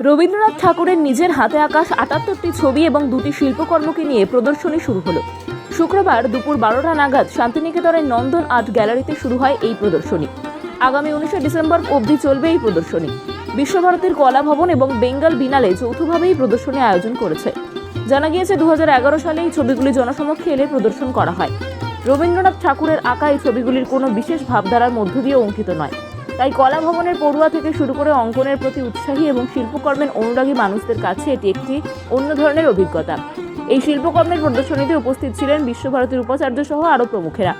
রবীন্দ্রনাথ ঠাকুরের নিজের হাতে আকাশ আটাত্তরটি ছবি এবং দুটি শিল্পকর্মকে নিয়ে প্রদর্শনী শুরু হলো। শুক্রবার দুপুর বারোটা নাগাদ শান্তিনিকেতনের নন্দন আর্ট গ্যালারিতে শুরু হয় এই প্রদর্শনী। আগামী উনিশে ডিসেম্বর অবধি চলবে এই প্রদর্শনী। বিশ্বভারতীর কলা ভবন এবং বেঙ্গল বিনালে যৌথভাবে এই প্রদর্শনী আয়োজন করেছে। জানা গিয়েছে দু হাজার এগারো সালে এই ছবিগুলি জনসমক্ষে এলে প্রদর্শন করা হয়। রবীন্দ্রনাথ ঠাকুরের আঁকা এই ছবিগুলির কোনো বিশেষ ভাবধারার মধ্য দিয়ে অঙ্কিত নয়। তাই কলা ভবনের পড়ুয়া থেকে শুরু করে অঙ্কনের প্রতি উৎসাহী এবং শিল্পকর্মের অনুরাগী মানুষদের কাছে এটি একটি অন্য ধরনের অভিজ্ঞতা। এই শিল্পকর্মের প্রদর্শনীতে উপস্থিত ছিলেন বিশ্বভারতীর উপাচার্য সহ আরও প্রমুখেরা।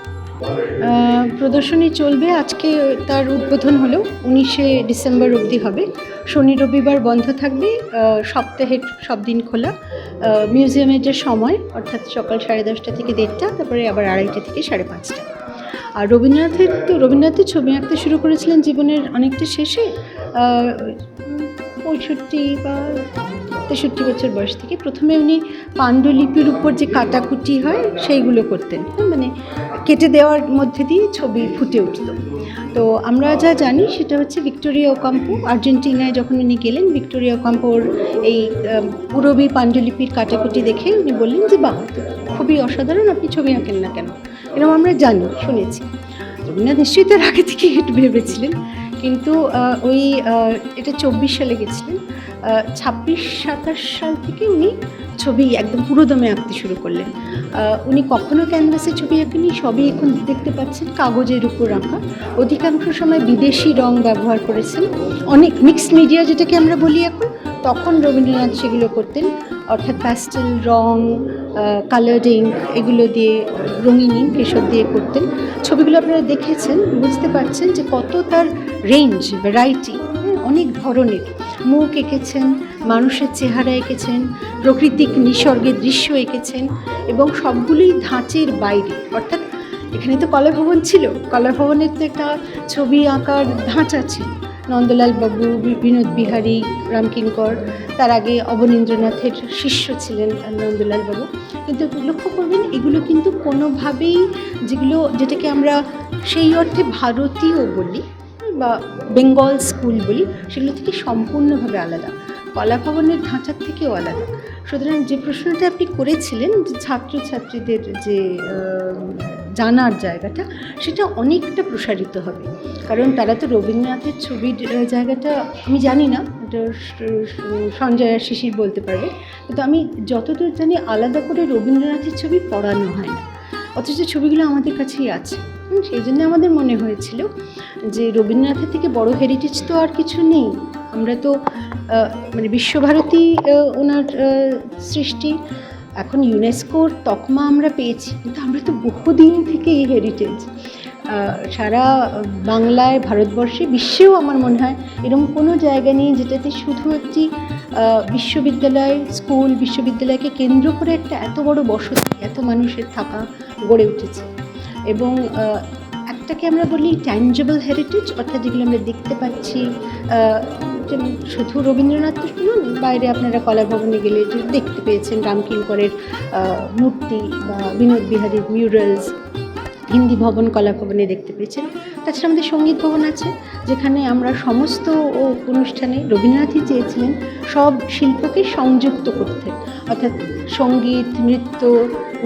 প্রদর্শনী চলবে আজকে, তার উদ্বোধন হলো উনিশে ডিসেম্বর অবধি হবে। শনি রবিবার বন্ধ থাকবে সপ্তাহের সব দিন খোলা। মিউজিয়ামের যে সময়, অর্থাৎ সকাল সাড়ে দশটা থেকে দেড়টা, তারপরে আবার আড়াইটা থেকে সাড়ে পাঁচটা। আর রবীন্দ্রনাথের তো, রবীন্দ্রনাথের ছবি আঁকতে শুরু করেছিলেন জীবনের অনেকটা শেষে পঁয়ষট্টি বা তেষট্টি বছর বয়স থেকে। প্রথমে উনি পাণ্ডুলিপির উপর যে কাটাকুটি হয়, সেইগুলো করতেন। মানে কেটে দেওয়ার মধ্যে দিয়ে ছবি ফুটে উঠত। তো আমরা যা জানি সেটা হচ্ছে ভিক্টোরিয়া ওকাম্পো। আর্জেন্টিনায় যখন উনি গেলেন, ভিক্টোরিয়া ওকাম্পোর এই পুরবী পাণ্ডুলিপির কাটাকুটি দেখে উনি বললেন যে, বাহ, খুবই অসাধারণ, আপনি ছবি আঁকেন না কেন? এরকম আমরা জানি, শুনেছি। রবীন্দ্রনাথ নিশ্চয়ই তার আগে থেকে ভেবেছিলেন। কিন্তু ওই এটা চব্বিশ সালে গেছিলেন। ছাব্বিশ, সাতাশ সাল থেকে উনি ছবি একদম পুরোদমে আঁকতে শুরু করলেন। উনি কখনো ক্যানভাসে ছবি আঁকেনি সবই এখন দেখতে পাচ্ছেন কাগজের উপর আঁকা। অধিকাংশ সময় বিদেশি রং ব্যবহার করেছেন। অনেক মিক্সড মিডিয়া যেটাকে আমরা বলি এখন, তখন রবীন্দ্রনাথ সেগুলো করতেন। অর্থাৎ প্যাস্টেল রং কালার্ড ইঙ্ক এগুলো দিয়ে রঙিন ইঙ্ক এসব দিয়ে করতেন। ছবিগুলো আপনারা দেখেছেন, বুঝতে পারছেন যে কত তার রেঞ্জ ভ্যারাইটি অনেক ধরনের। মুখ এঁকেছেন, মানুষের চেহারা এঁকেছেন, প্রকৃতিক নিসর্গের দৃশ্য এঁকেছেন এবং সবগুলোই ধাঁচের বাইরে। অর্থাৎ এখানে তো কলাভবন ছিল, কলাভবনের তো একটা ছবি আঁকার ধাঁচা ছিল নন্দলাল বাবু বিনোদ বিহারী রামকিঙ্কর তার আগে অবনীন্দ্রনাথের শিষ্য ছিলেন নন্দলাল বাবু। কিন্তু লক্ষ্য করবেন, এগুলো কিন্তু কোনোভাবেই যেগুলো, যেটাকে আমরা সেই অর্থে ভারতীয় বলি বা বেঙ্গল স্কুল বলি, সেগুলো থেকে সম্পূর্ণভাবে আলাদা। কলাভবনের ধাঁচার থেকেও আলাদা। সুতরাং যে প্রশ্নটা আপনি করেছিলেন যে ছাত্রছাত্রীদের যে জানার জায়গাটা, সেটা অনেকটা প্রসারিত হবে। কারণ তারা তো রবীন্দ্রনাথের ছবির জায়গাটা, আমি জানি না, এটা সঞ্জয় আর শিশির বলতে পারবে। কিন্তু আমি যতদূর জানি, আলাদা করে রবীন্দ্রনাথের ছবি পড়ানো হয় না। অথচ ছবিগুলো আমাদের কাছেই আছে। সেই জন্য আমাদের মনে হয়েছিল যে রবীন্দ্রনাথের থেকে বড় হেরিটেজ তো আর কিছু নেই। আমরা তো মানে বিশ্বভারতী ওনার সৃষ্টি, এখন ইউনেস্কোর তকমা আমরা পেয়েছি। কিন্তু আমরা তো বহুদিন থেকে এই হেরিটেজ সারা বাংলায়, ভারতবর্ষে, বিশ্বেও আমার মনে হয় এরকম কোনো জায়গা নেই যেটাতে শুধু একটি বিশ্ববিদ্যালয় স্কুল বিশ্ববিদ্যালয়কে কেন্দ্র করে একটা এত বড় বসতি, এত মানুষের থাকা গড়ে উঠেছে। এবং একটাকে আমরা বলি ট্যাঞ্জেবল হেরিটেজ অর্থাৎ যেগুলো আমরা দেখতে পাচ্ছি যেমন শুধু রবীন্দ্রনাথ শুনুন, বাইরে আপনারা কলাভবনে গেলে দেখতে পেয়েছেন রামকিঙ্করের মূর্তি বা বিনোদ বিহারীর মিউরালস হিন্দি ভবন, কলাভবনে দেখতে পেয়েছেন। তাছাড়া আমাদের সংগীত ভবন আছে, যেখানে আমরা সমস্ত অনুষ্ঠানে রবীন্দ্রনাথই চেয়েছিলেন সব শিল্পকে সংযুক্ত করতে। অর্থাৎ সংগীত, নৃত্য,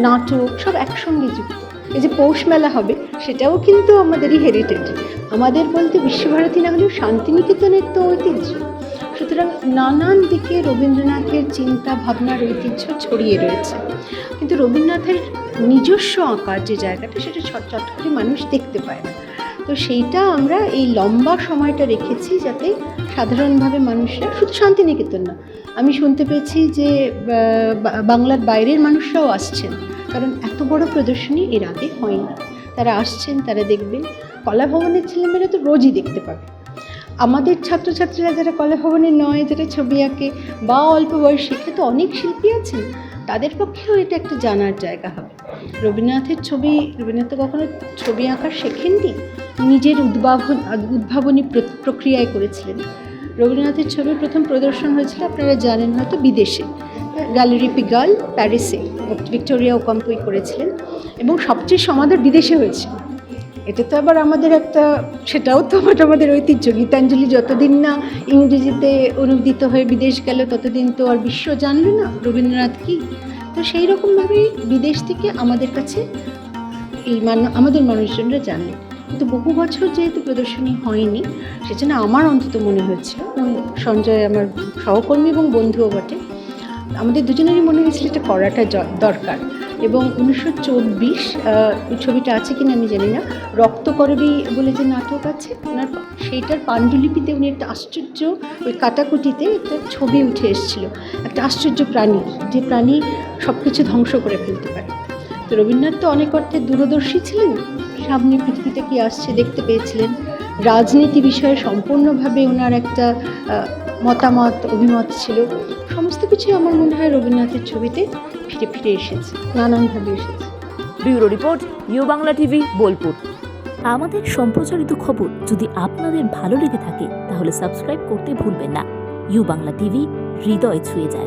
নাটক সব একসঙ্গে যুক্ত। এই যে পৌষ মেলা হবে, সেটাও কিন্তু আমাদেরই হেরিটেজ আমাদের বলতে বিশ্বভারতী না হলেও শান্তিনিকেতনের তো ঐতিহ্য। সুতরাং নানান দিকে রবীন্দ্রনাথের চিন্তা, ভাবনার ঐতিহ্য ছড়িয়ে রয়েছে। কিন্তু রবীন্দ্রনাথের নিজস্ব আঁকার যে জায়গাটা, সেটা চট করে মানুষ দেখতে পায় না। তো সেইটা আমরা এই লম্বা সময়টা রেখেছি যাতে সাধারণভাবে মানুষরা শুধু শান্তিনিকেতন না, আমি শুনতে পেয়েছি যে বাংলার বাইরের মানুষরাও আসছেন, কারণ এত বড় প্রদর্শনী এর আগে হয়নি। তারা আসছেন, তারা দেখবেন, কলাভবনের ছেলেমেয়েরা তো রোজই দেখতে পাবে। আমাদের ছাত্রছাত্রীরা যারা কলাভবনে নয়, যারা ছবি আঁকে বা অল্প বয়স তো অনেক শিল্পী আছেন, তাদের পক্ষেও এটা একটা জানার জায়গা হবে। রবীন্দ্রনাথের ছবি, রবীন্দ্রনাথ তো কখনো ছবি আঁকা শেখেননি? নিজের উদ্ভাবন উদ্ভাবনী প্র- প্রক্রিয়ায় করেছিলেন। রবীন্দ্রনাথের ছবি প্রথম প্রদর্শন হয়েছিল, আপনারা জানেন হয়তো, বিদেশে। গ্যালারি পিগাল, প্যারিসে। ভিক্টোরিয়া ওকাম্পই করেছিলেন। এবং সবচেয়ে সমাদর বিদেশে হয়েছে এটা তো আবার আমাদের একটা, সেটাও তো আমাদের ঐতিহ্য। গীতাঞ্জলি যতদিন না ইংরেজিতে অনুদিত হয়ে বিদেশ গেল, ততদিন তো আর বিশ্ব জানলো না। রবীন্দ্রনাথ কি তো সেই রকমভাবেই বিদেশ থেকে আমাদের কাছে এই মান, আমাদের মানুষজনরা জানে। কিন্তু বহু বছর যেহেতু প্রদর্শনী হয়নি, সেজন্য আমার অন্তত মনে হয়েছিল, সঞ্জয় আমার সহকর্মী এবং বন্ধুও বটে। আমাদের দুজনেরই মনে হয়েছিল এটা করাটা দরকার। এবং উনিশশো চব্বিশ ছবিটা আছে কিনা আমি জানি না। রক্তকরবী বলে যে নাটক আছে, ওনার সেইটার পাণ্ডুলিপিতে উনি একটা আশ্চর্য, ওই কাটাকুটিতে একটা ছবি উঠে এসেছিল। একটা আশ্চর্য প্রাণী, যে প্রাণী সব কিছু ধ্বংস করে ফেলতে পারে। তো রবীন্দ্রনাথ তো অনেক অর্থে দূরদর্শী ছিলেন। সামনে পৃথিবীতে কি আসছে দেখতে পেয়েছিলেন। রাজনীতি বিষয়ে সম্পূর্ণভাবে ওনার একটা মতামত অভিমত ছিল। সমস্ত কিছুই আমার মনে হয় রবীন্দ্রনাথের ছবিতে ফিরে ফিরে এসেছে নানানভাবে এসেছে। Bureau report U Bangla TV Bolpur. আমাদের সম্প্রচারিত খবর যদি আপনাদের ভালো লেগে থাকে তাহলে সাবস্ক্রাইব করতে ভুলবেন না। ইউ বাংলা টিভি হৃদয় ছুঁয়ে যায়।